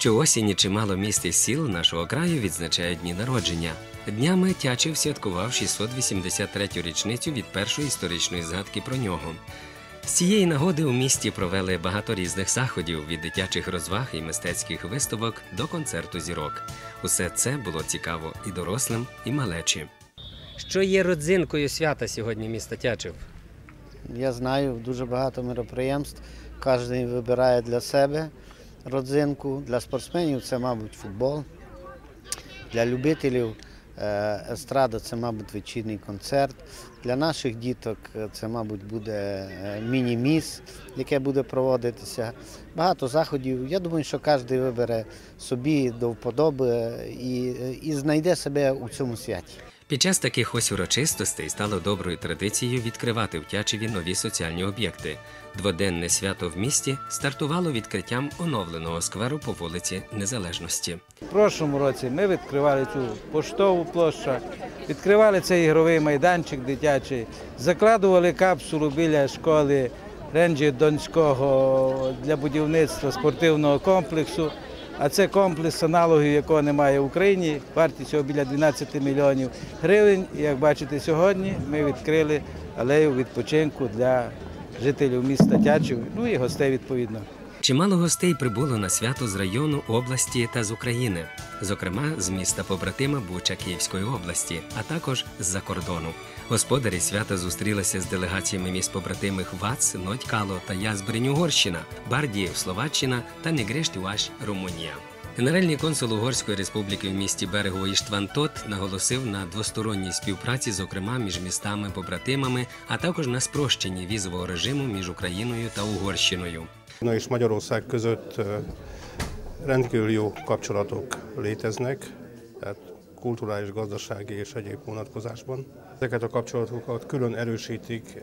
Щоосені чимало міст і сіл нашого краю відзначають дні народження. Днями Тячів святкував 683-ю річницю від першої історичної згадки про нього. З цієї нагоди у місті провели багато різних заходів від дитячих розваг і мистецьких виставок до концерту зірок. Усе це було цікаво і дорослим, і малечі. Що є родзинкою свята сьогодні міста Тячів? Я знаю дуже багато мероприємств. Кожен вибирає для себе родзинку. Для спортсменів це, мабуть, футбол. Для любителів е, естради це, мабуть, вечірній концерт. Для наших діток е, це, мабуть, буде е, міні-міс, яке буде проводитися. Багато заходів. Я думаю, що кожен вибере собі до вподоби і, і знайде себе у цьому святі. Під час таких ось урочистостей стало доброю традицією відкривати в Тячеві нові соціальні об'єкти. Дводенне свято в місті стартувало відкриттям оновленого скверу по вулиці Незалежності. У прошлому році ми відкривали цю поштову площу, відкривали цей ігровий майданчик дитячий, закладували капсулу біля школи Ренджі Донського для будівництва спортивного комплексу. А це комплекс аналогів, якого немає в Україні. Вартість його біля 12 мільйонів гривень. І як бачите, сьогодні ми відкрили алею відпочинку для жителів міста Тячів, ну і гостей відповідно. Чимало гостей прибуло на свято з району, області та з України, зокрема з міста побратима Буча Київської області, а також з-за кордону. Господарі свята зустрілися з делегаціями міст побратимих ВАЦ, Нотькало та Язбринь Угорщина, Бардіїв Словаччина та Негрештюаш Румунія. Генеральний консул Угорської республіки в місті Берегово Іштван Тот наголосив на двосторонній співпраці, зокрема між містами-побратимами, а також на спрощенні візового режиму між Україною та Угорщиною. Na és Magyarország között rendkívül jó kapcsolatok léteznek, tehát kulturális, gazdasági és egyéb vonatkozásban. Ezeket a kapcsolatokat külön erősítik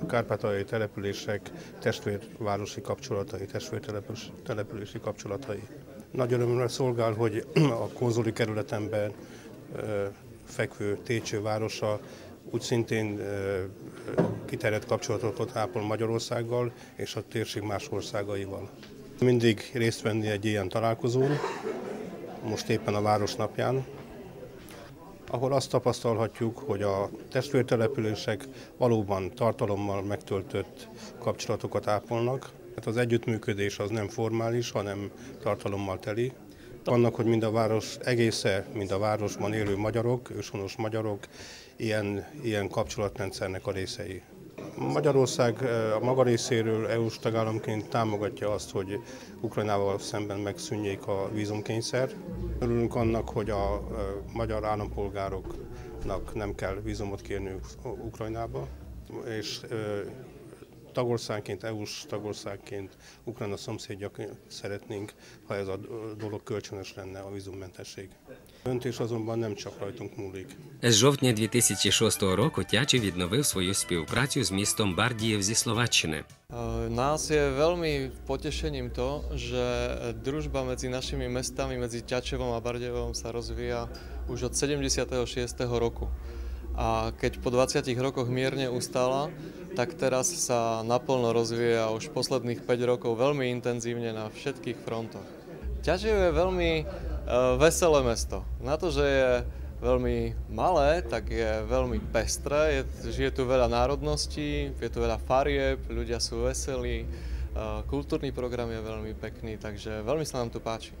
a kárpátaljai települések testvérvárosi kapcsolatai, testvértelepülési kapcsolatai. Nagy örömre szolgál, hogy a konzuli kerületemben fekvő Técső városa úgy szintén kiterjedt kapcsolatokat ápol Magyarországgal és a térség más országaival. Mindig részt venni egy ilyen találkozón, most éppen a Város napján, ahol azt tapasztalhatjuk, hogy a testvértelepülések valóban tartalommal megtöltött kapcsolatokat ápolnak. Hát az együttműködés az nem formális, hanem tartalommal teli. Annak, hogy mind a város egésze, mind a városban élő magyarok, őshonos magyarok ilyen, ilyen kapcsolatrendszernek a részei. Magyarország eh, a maga részéről EU-s tagállamként támogatja azt, hogy Ukrajnával szemben megszűnjék a vízumkényszer. Örülünk annak, hogy a eh, magyar állampolgároknak nem kell vízumot kérniük Ukrajnába, és eh, tagországként, EU-s tagországként Ukrajna szomszédjaként szeretnénk, ha ez a dolog kölcsönös lenne a vízummentesség. Döntés azonban nem csak rajtunk múlik. З жовтня 2006 року Тячів відновив свою співпрацю з містом Бардіїв зі Словаччини. E, Nás je veľmi potešením to, že družba medzi našimi mestami, medzi Ťačevom a Bardevom sa rozvíja už od 76. roku. A keď po 20 rokoch mierne ustala, tak teraz sa naplno rozvíja už posledných 5 rokov veľmi intenzívne na všetkých frontoch. Ťažiev je veľmi e, veselé mesto. Na to, že je veľmi malé, tak je veľmi pestré, je, žije tu veľa národností, je tu veľa farieb, ľudia sú veselí, e, kultúrny program je veľmi pekný, takže veľmi sa nám tu páči.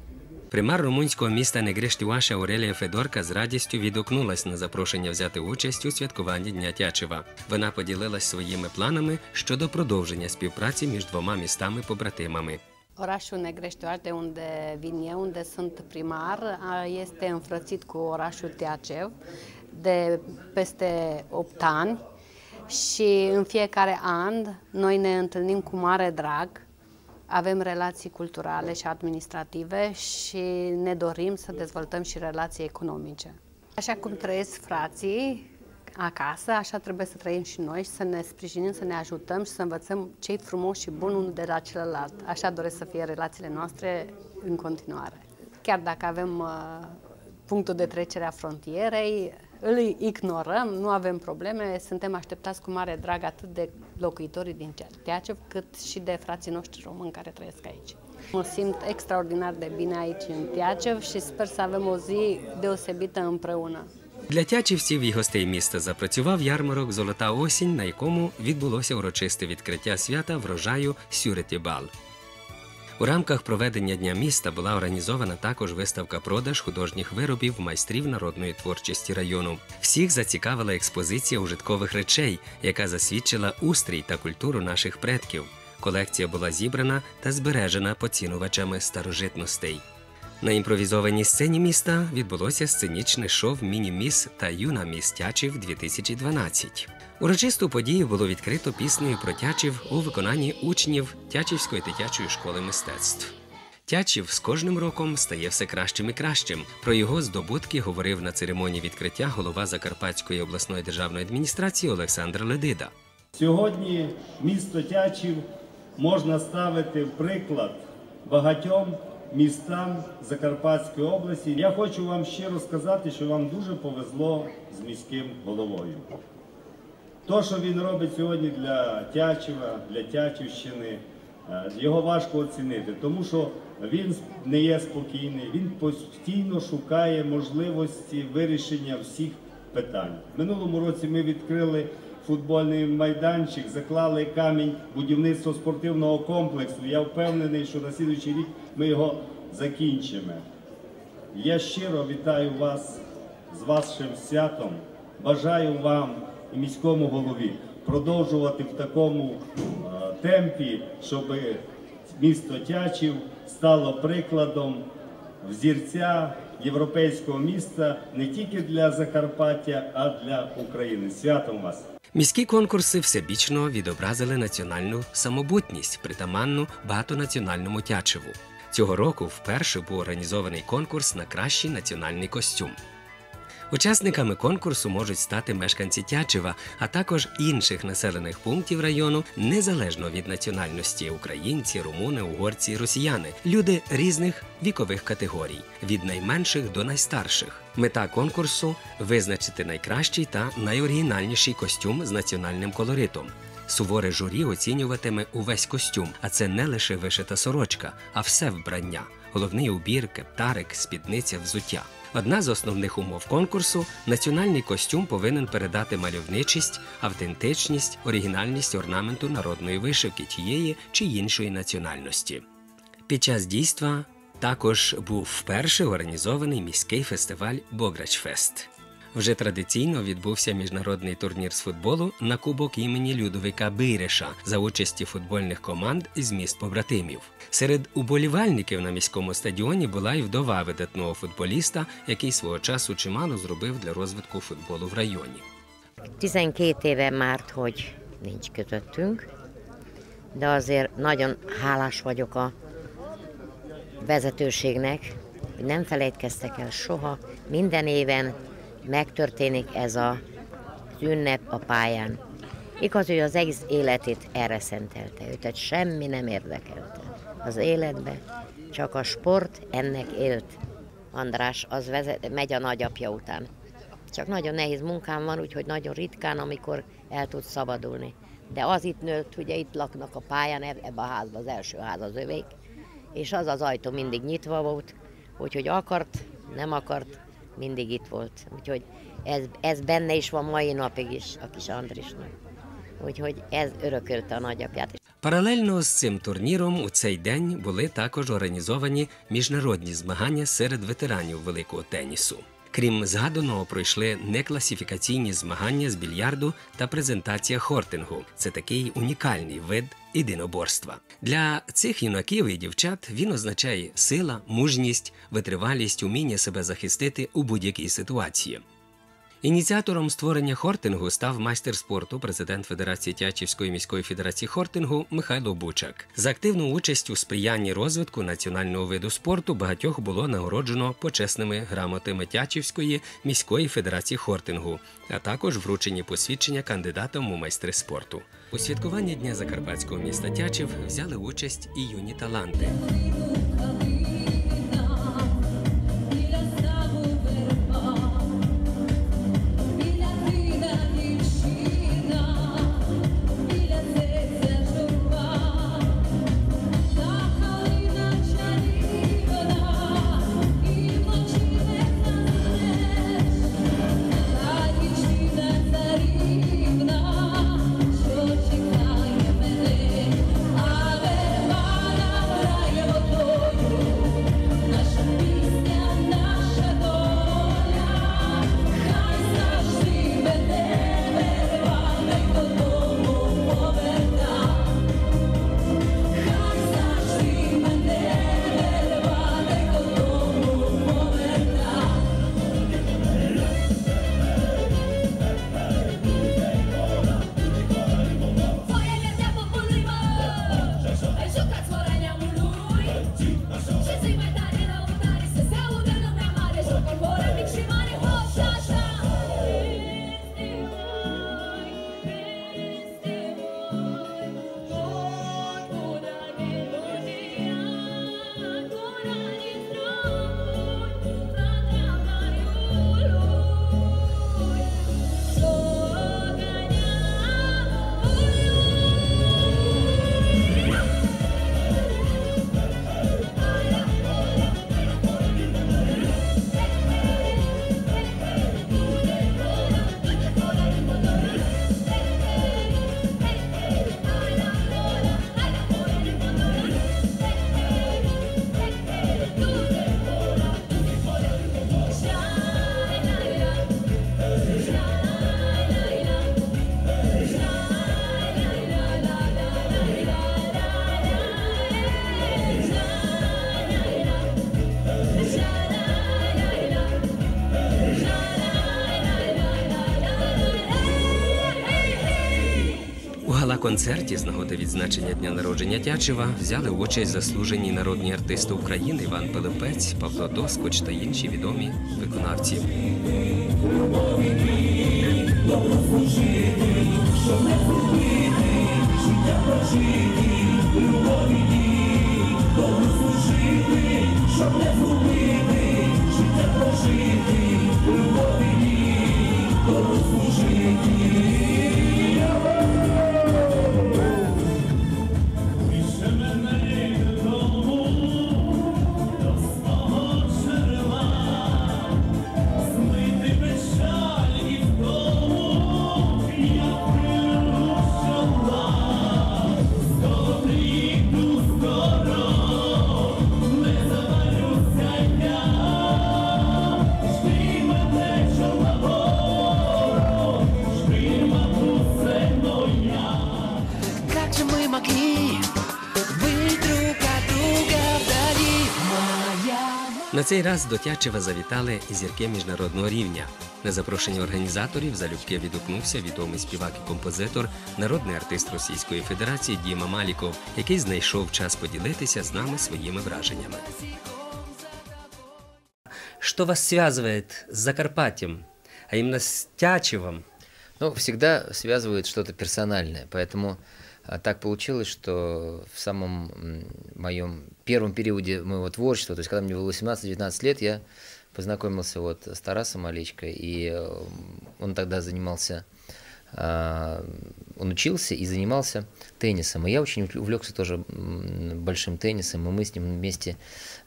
Примар румунського міста Негрештіваша Аурелія Федорка з радістю відгукнулась на запрошення взяти участь у святкуванні Дня Тячева. Вона поділилась своїми планами щодо продовження співпраці між двома містами-побратимами. Orașul Negreștioaș, de unde vin eu, unde sunt primar, a- este înfrățit cu orașul Teacev de peste 8 ani și în fiecare an noi ne întâlnim cu mare drag, avem relații culturale și administrative și ne dorim să dezvoltăm și relații economice. Așa cum trăiesc frații acasă, așa trebuie să trăim și noi și să ne sprijinim, să ne ajutăm și să învățăm ce frumos și bun unul de la celălalt. Așa doresc să fie relațiile noastre în continuare. Chiar dacă avem uh, punctul de trecere a frontierei, îl ignorăm, nu avem probleme, suntem așteptați cu mare drag atât de locuitorii din Teacev, cât și de frații noștri români care trăiesc aici. Mă simt extraordinar de bine aici în Tiacev și sper să avem o zi deosebită împreună. Для тячівців і гостей міста запрацював ярмарок Золота осінь, на якому відбулося урочисте відкриття свята врожаю Сюретібал. У рамках проведення Дня міста була організована також виставка продаж художніх виробів майстрів народної творчості району. Всіх зацікавила експозиція ужиткових речей, яка засвідчила устрій та культуру наших предків. Колекція була зібрана та збережена поцінувачами старожитностей. На імпровізованій сцені міста відбулося сценічне шоу Міні-міс та Юна міс Тячів 2012. Урочисту подію було відкрито піснею про Тячів у виконанні учнів Тячівської дитячої школи мистецтв. Тячів з кожним роком стає все кращим і кращим. Про його здобутки говорив на церемонії відкриття голова Закарпатської обласної державної адміністрації Олександр Ледида. Сьогодні місто Тячів можна ставити в приклад багатьом містам Закарпатської області. Я хочу вам щиро сказати, що вам дуже повезло з міським головою. То, що він робить сьогодні для Тячева, для Тячівщини, е, його важко оцінити, тому що він не є спокійний, він постійно шукає можливості вирішення всіх питань. В минулому році ми відкрили футбольний майданчик, заклали камінь будівництва спортивного комплексу. Я впевнений, що на слідуючий рік ми його закінчимо. Я щиро вітаю вас з вашим святом. Бажаю вам і міському голові продовжувати в такому е, темпі, щоб місто Тячів стало прикладом взірця європейського міста не тільки для Закарпаття, а для України. Святом вас! Міські конкурси всебічно відобразили національну самобутність, притаманну багатонаціональному Тячеву. Цього року вперше був організований конкурс на кращий національний костюм. Учасниками конкурсу можуть стати мешканці Тячева, а також інших населених пунктів району, незалежно від національності українці, румуни, угорці, росіяни, люди різних вікових категорій, від найменших до найстарших. Мета конкурсу визначити найкращий та найоригінальніший костюм з національним колоритом. Суворе журі оцінюватиме увесь костюм, а це не лише вишита сорочка, а все вбрання. Головний убір, кептарик, спідниця, взуття. Одна з основних умов конкурсу національний костюм повинен передати мальовничість, автентичність, оригінальність орнаменту народної вишивки тієї чи іншої національності. Під час дійства також був вперше організований міський фестиваль Бограчфест. Вже традиційно відбувся міжнародний турнір з футболу на кубок імені Людовика Бейреша за участі футбольних команд із міст побратимів. Серед уболівальників на міському стадіоні була і вдова видатного футболіста, який свого часу чимало зробив для розвитку футболу в районі. 12 éve már, hogy nincs közöttünk, de azért nagyon hálás vagyok a vezetőségnek, hogy nem felejtkeztek el soha. Minden éven megtörténik ez a, az ünnep a pályán. Igaz, ő az egész életét erre szentelte, őt tehát semmi nem érdekelte. Az életbe csak a sport ennek élt. András az vezet, megy a nagyapja után. Csak nagyon nehéz munkám van, úgyhogy nagyon ritkán, amikor el tud szabadulni. De az itt nőtt, ugye itt laknak a pályán, ebbe a házban, az első ház az övék, és az az ajtó mindig nyitva volt, úgyhogy akart, nem akart, mindig itt volt. Úgyhogy ez, ez benne is van mai napig is a kis Andrisnak. Úgyhogy ez örökölte a nagyapját. Паралельно з цим турніром у цей день були також організовані міжнародні змагання серед ветеранів великого тенісу. Крім згаданого, пройшли некласифікаційні змагання з більярду та презентація хортингу. Це такий унікальний вид єдиноборства. Для цих юнаків і дівчат він означає сила, мужність, витривалість, уміння себе захистити у будь-якій ситуації. Ініціатором створення хортингу став майстер спорту, президент Федерації Тячівської міської федерації хортингу Михайло Бучак. За активну участь у сприянні розвитку національного виду спорту багатьох було нагороджено почесними грамотами Тячівської міської федерації хортингу, а також вручені посвідчення кандидатам у майстри спорту. У святкуванні Дня Закарпатського міста Тячів взяли участь і юні таланти. Концерті з нагоди відзначення дня народження Тячева взяли участь заслужені народні артисти України Іван Пилипець, Павло Доскоч та інші відомі виконавці. Как цей раз до Тячева завітали зірки міжнародного рівня. На запрошення організаторів залюбки відгукнувся відомий співак і композитор, народний артист Російської Федерації Діма Маліков, який знайшов час поділитися з нами своїми враженнями. Что вас связывает с Закарпатьем, а именно с Тячевом? Ну, всегда связывает что-то персональное, поэтому а, так получилось, что в самом моем первом периоде моего творчества, то есть когда мне было 18-19 лет, я познакомился вот с Тарасом Олечко, и э, он тогда занимался, а, он учился и занимался теннисом, и я очень увлекся тоже большим теннисом, и мы с ним вместе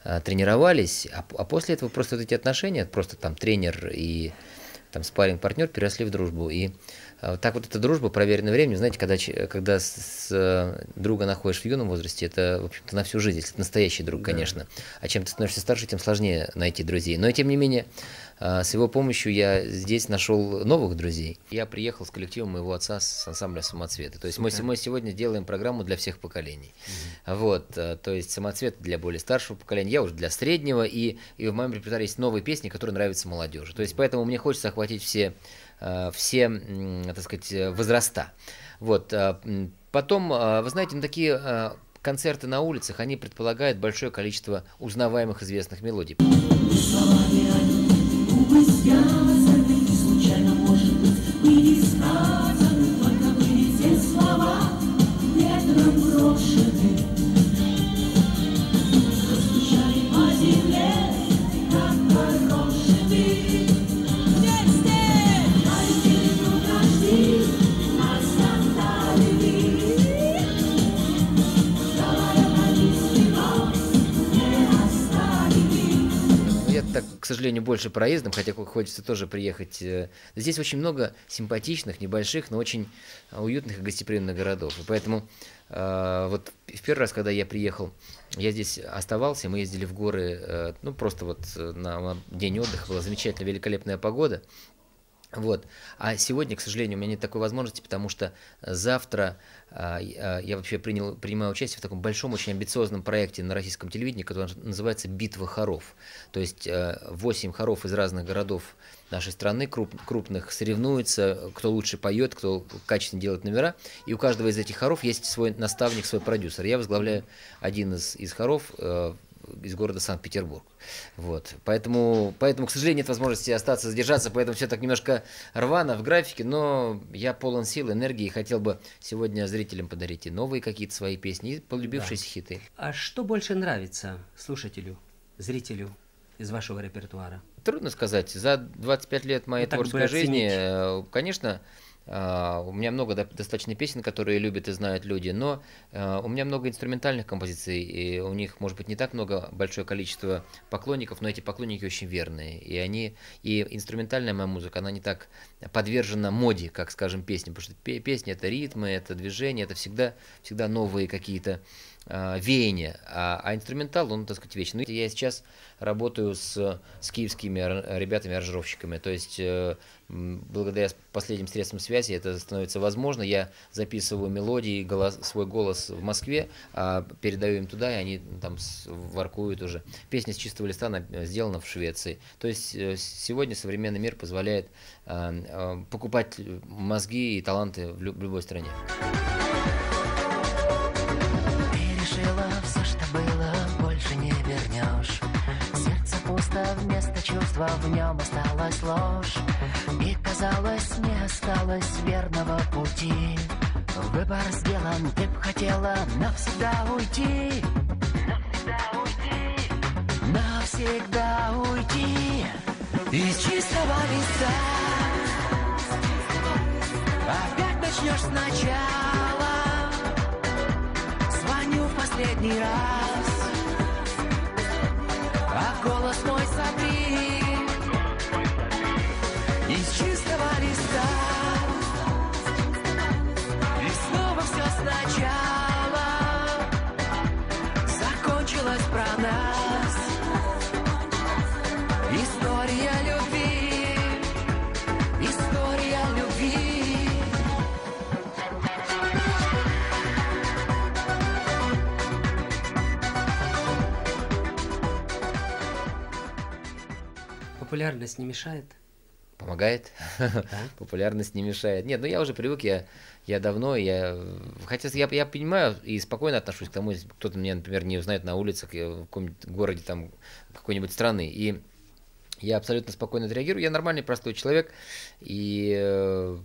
а, тренировались, а, а после этого просто вот эти отношения, просто там тренер и там спарринг партнер переросли в дружбу. И э, так вот эта дружба, проверенная временем, знаете, когда, когда с, с, э, друга находишь в юном возрасте, это, в общем-то, на всю жизнь, если это настоящий друг, конечно. А чем ты становишься старше, тем сложнее найти друзей. Но, тем не менее, э, с его помощью я здесь нашел новых друзей. Я приехал с коллективом моего отца с ансамбля «Самоцветы». То есть мы, мы сегодня делаем программу для всех поколений. Вот, э, то есть «Самоцвет» для более старшего поколения, я уже для среднего, и, и в моем репертуаре есть новые песни, которые нравятся молодежи. То есть поэтому мне хочется охватить все, э, все так сказать, э, возраста. Вот, э, потом, вы знаете, ну, такие концерты на улицах, они предполагают большое количество узнаваемых известных мелодий. К сожалению, больше проездом, хотя хочется тоже приехать. э, Здесь очень много симпатичных, небольших, но очень а, уютных и гостеприимных городов. И поэтому э, вот в первый раз, когда я приехал, я здесь оставался, мы ездили в горы, э, ну просто вот э, на, день отдыха, была замечательная, великолепная погода. Вот. А сегодня, к сожалению, у меня нет такой возможности, потому что завтра я а, я вообще принял, принимаю участие в таком большом, очень амбициозном проекте на российском телевидении, который называется «Битва хоров». То есть э, 8 хоров из разных городов нашей страны, круп- крупных, соревнуются, кто лучше поет, кто качественно делает номера. И у каждого из этих хоров есть свой наставник, свой продюсер. Я возглавляю один из, из хоров э, из города Санкт-Петербург. Вот. Поэтому, поэтому, к сожалению, нет возможности остаться, задержаться, поэтому все так немножко рвано в графике, но я полон сил, энергии и хотел бы сегодня зрителям подарить и новые какие-то свои песни, и полюбившиеся хиты. А что больше нравится слушателю, зрителю из вашего репертуара? Трудно сказать. За 25 лет моей Ну, творческой жизни, э, конечно, а, у меня много до- достаточно песен, которые любят и знают люди, но э, у меня много инструментальных композиций, и у них, может быть, не так много, большое количество поклонников, но эти поклонники очень верные, и они, и инструментальная моя музыка, она не так подвержена моде, как, скажем, песни, потому что пе- песни это ритмы, это движения, это всегда, всегда новые какие-то а, веяния, а, а инструментал, он, так сказать, вечный. Ну, Я сейчас работаю с, с киевскими ар- ребятами-аранжировщиками, то есть э, благодаря последним средствам связи это становится возможно. Я записываю мелодии, голос, свой голос в Москве, а передаю им туда, и они там воркуют уже. Песня с чистого листа на- сделана в Швеции. То есть э, сегодня современный мир позволяет покупать мозги и таланты в любой стране. Чувства в нем осталась ложь И казалось не осталось верного пути. Выбор сделан, ты б хотела навсегда уйти Навсегда уйти. Навсегда уйти. Из чистого листа. Опять начнешь сначала. Звоню в последний раз. А голос мой Популярность не мешает? Помогает. Популярность не мешает. Нет, ну я уже привык, я, я давно, я... Хотя я, я понимаю и спокойно отношусь к тому, если кто-то меня, например, не узнает на улицах в каком-нибудь городе там какой-нибудь страны. И я абсолютно спокойно отреагирую. Я нормальный, простой человек. И э,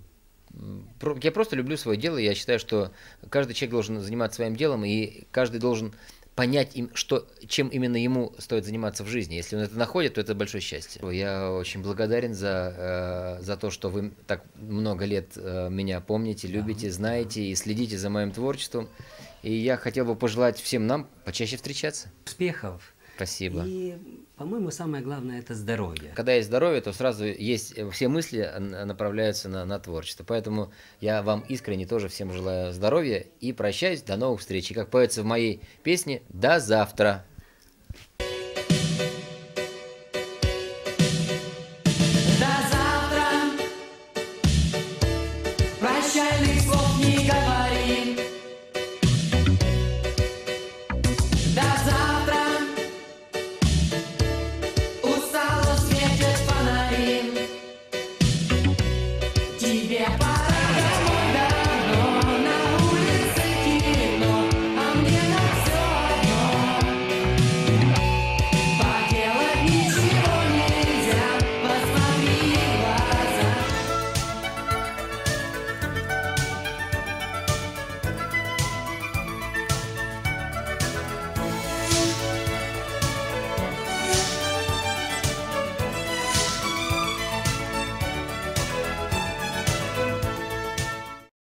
я просто люблю свое дело. Я считаю, что каждый человек должен заниматься своим делом, и каждый должен понять, им, что, чем именно ему стоит заниматься в жизни. Если он это находит, то это большое счастье. Я очень благодарен за, э, за то, что вы так много лет э, меня помните, любите, знаете и следите за моим творчеством. И я хотел бы пожелать всем нам почаще встречаться. Успехов. Спасибо. И, по-моему, самое главное – это здоровье. Когда есть здоровье, то сразу есть э, все мысли н- направляются на, на творчество. Поэтому я вам искренне тоже всем желаю здоровья и прощаюсь. До новых встреч. И как поется в моей песне, до завтра.